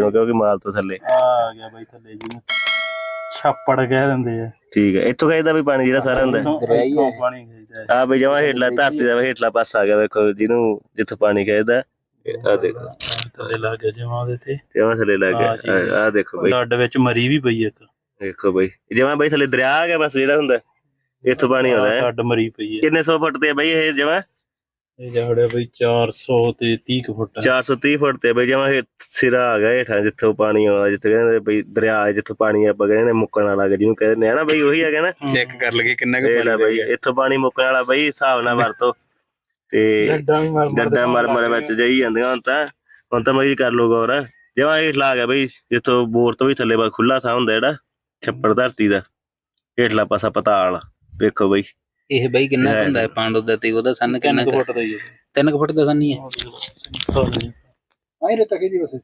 ਨੂੰ ਕਿਉਂਕਿ ਮਾਲ ਤੋਂ ਥੱਲੇ। ਆ ਗਿਆ ਬਾਈ ਥੱਲੇ ਜੀ। ਛਾਪੜ ਕਹਿ ਦਿੰਦੇ ਆ। ਠੀਕ ਹੈ ਇੱਥੋਂ ਖੇਦਾ ਵੀ ਪਾਣੀ ਜਿਹੜਾ ਸਾਰਾ ਹੁੰਦਾ। ਇੱਥੋਂ ਪਾਣੀ ਖਿੱਚਦਾ ਆ ਵੀ ਜਮਾ ਹੇਠਲਾ ਧਰਤੀ ਦਾ ਹੇਠਲਾ ਪਾਸਾ ਆ ਗਿਆ ਵੇਖੋ ਜਿਹਨੂੰ ਜਿੱਥੋਂ ਪਾਣੀ ਖੇਦਾ ਆ ਦੇਖੋ। ਥੱਲੇ ਲੱਗ ਗਿਆ ਜਮਾ ਉਹਦੇ ਤੇ। ਜਮਾ ਥੱਲੇ ਲੱਗ। ਗਿਆ। ਆ ਦੇਖੋ ਬਈ। ਲੱਡ ਵਿੱਚ ਮਰੀ ਵੀ ਪਈ ਇੱਕ। ਦੇਖੋ ਬਈ। ਜਮਾ ਬਈ ਥੱਲੇ ਦਰਿਆ ਆ ਗਿਆ ਬਸ ਜਿਹੜਾ ਹੁੰਦਾ ਇੱਥੋਂ ਪਾਣੀ ਆਉਂਦਾ ਹੈ। ਲੱਡ ਮਰੀ ਪਈ ਹੈ ਕਿੰਨੇ ਸੌ ਫੁੱਟ ਤੇ ਬਈ ਇਹ ਜਮਾ? ਇਹ ਜਹੜਿਆ ਬਈ 400 ਤੇ 30 ਕੁ ਫੁੱਟ 430 ਫੁੱਟ ਤੇ ਬਈ ਜਮਾ ਸਿਰਾ ਆ ਗਿਆ ਹੇਠਾਂ ਜਿੱਥੋਂ ਪਾਣੀ ਆਉਂਦਾ ਜਿੱਥੇ ਕਹਿੰਦੇ ਬਈ ਦਰਿਆ ਹੈ, ਜਿੱਥੋਂ ਪਾਣੀ ਆਪਾਂ ਕਹਿੰਦੇ ਨੇ ਮੁੱਕਣ ਵਾਲਾ ਜਿਹਨੂੰ ਕਹਿੰਦੇ ਆ ਨਾ ਬਈ ਉਹੀ ਹੈਗਾ ਨਾ? ਚੈੱਕ ਕਰ ਲਗੇ ਕਿੰਨਾ ਕੁ ਪਾਣੀ ਬਈ ਇੱਥੋਂ ਪਾਣੀ ਮੁੱਕਣ ਵਾਲਾ ਬਈ ਹਿਸਾਬ ਨਾਲ ਵਰਤੋ। ਤੇ ਡੱਡਾਂ ਵੀ ਮਰ ਡੱਡਾ ਮਰ ਮਰ ਵਿੱਚ ਜਾਈ ਜਾਂਦੀਆਂ ਹੁਣ ਤਾਂ। ਹੁਣ ਤਾਂ ਮਰੀ ਕਰ ਲੋ ਗੌਰ। ਜਮਾ ਹੇਠਲਾ ਆ ਗਿਆ ਬਈ ਜਿੱਥੋਂ ਬੋਰ ਤੋਂ ਵੀ ਥੱਲੇ ਬਾ ਖੁੱਲਾ ਥਾਂ ਹੁੰਦਾ ਜਿਹੜਾ ਛੱਪੜ ਧਰਤੀ ਦਾ। ਹੇਠਲਾ ਪਾਸਾ ਪਤਾਲ ਵੇਖੋ ਬਈ। ਇਹ ਬਈ ਕਿੰਨਾ ਕੁ ਹੁੰਦਾ ਹੈ ਪਾਂਡੋ ਦਾ ਤੇ ਉਹਦਾ ਸੰਨ ਕਿੰਨਾ 3 ਕੁ ਫੁੱਟ ਦਾ ਹੀ ਹੈ। 3 ਫੁੱਟ ਦਾ ਸੰਨ ਹੀ ਹੈ। ਹਾਂ ਆਈ ਰਤਾ ਕੇ ਜੀ ਬਸ